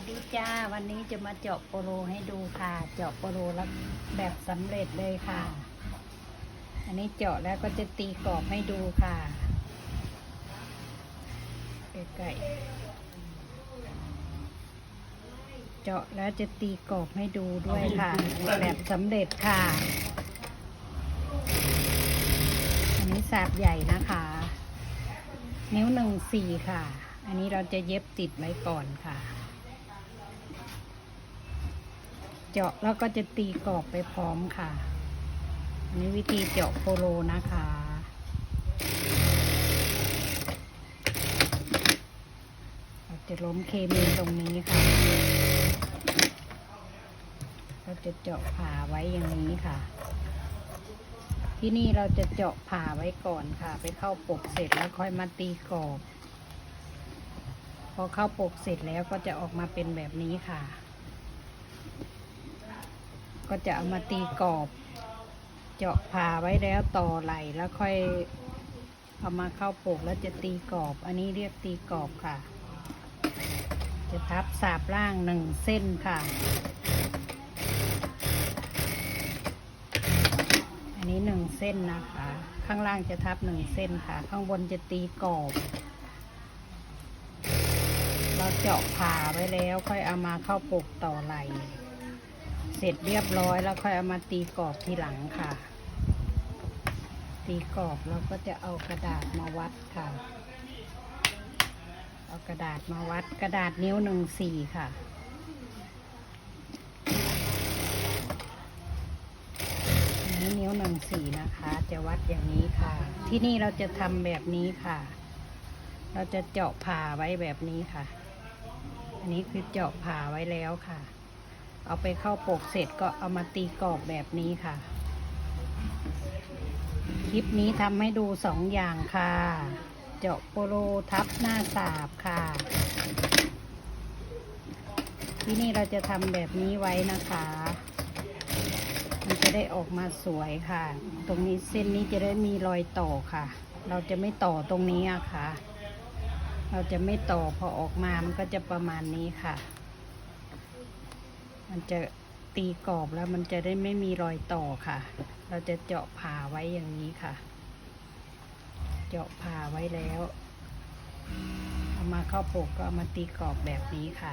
วัสดีจ้า วันนี้จะมาเจาะโปโลให้ดูค่ะ เจาะโปโลแล้วแบบสำเร็จเลยค่ะ อันนี้เจาะแล้วก็จะตีกรอบให้ดูค่ะใกล้ๆเจาะแล้วจะตีกรอบให้ดูด้วยค่ะ แบบสำเร็จค่ะ อันนี้สาบใหญ่นะคะ นิ้วหนึ่งสี่ค่ะอันนี้เราจะเย็บติดไว้ก่อนค่ะ เจาะแล้วก็จะตีกรอบไปพร้อมค่ะอันนี้วิธีเจาะโปโลนะคะเราจะล้มเคมีตรงนี้ค่ะเราจะเจาะผ่าไว้อย่างนี้ค่ะ ที่นี่เราจะเจาะผ่าไว้ก่อนค่ะ ไปเข้าปกเสร็จแล้วค่อยมาตีกรอบ พอเข้าปกเสร็จแล้วก็จะออกมาเป็นแบบนี้ค่ะ ก็จะเอามาตีกรอบ เจาะผ่าไว้แล้วต่อไหลแล้วค่อยเอามาเข้าปลูกแล้วจะตีกรอบ อันนี้เรียกตีกรอบค่ะ จะทับสาบล่างหนึ่งเส้นค่ะ อันนี้หนึ่งเส้นนะคะ ข้างล่างจะทับหนึ่งเส้นค่ะ ข้างบนจะตีกรอบ เราเจาะผ่าไว้แล้วค่อยเอามาเข้าปลูกต่อไหล เสร็จเรียบร้อยแล้วค่อยเอามาตีกรอบทีหลังค่ะ ตีกรอบแล้วก็จะเอากระดาษมาวัดค่ะ เอากระดาษมาวัดกระดาษนิ้วหนึ่งสี่ค่ะอันนี้นิ้วหนึ่งสี่นะคะ จะวัดอย่างนี้ค่ะ ที่นี่เราจะทำแบบนี้ค่ะ เราจะเจาะผ่าไว้แบบนี้ค่ะ อันนี้คือเจาะผ่าไว้แล้วค่ะ เอาไปเข้าปกเสร็จก็เอามาตีกรอบแบบนี้ค่ะ คลิปนี้ทำให้ดูสองอย่างค่ะ เจาะโปโลทับหน้าสาบค่ะ ที่นี่เราจะทำแบบนี้ไว้นะคะ มันจะได้ออกมาสวยค่ะ ตรงนี้เส้นนี้จะได้มีรอยต่อค่ะ เราจะไม่ต่อตรงนี้อะค่ะ เราจะไม่ต่อพอออกมามันก็จะประมาณนี้ค่ะ มันจะตีกรอบแล้วมันจะได้ไม่มีรอยต่อค่ะ เราจะเจาะผ่าไว้อย่างนี้ค่ะ เจาะผ่าไว้แล้ว เอามาเข้าปกก็เอามาตีกรอบแบบนี้ค่ะ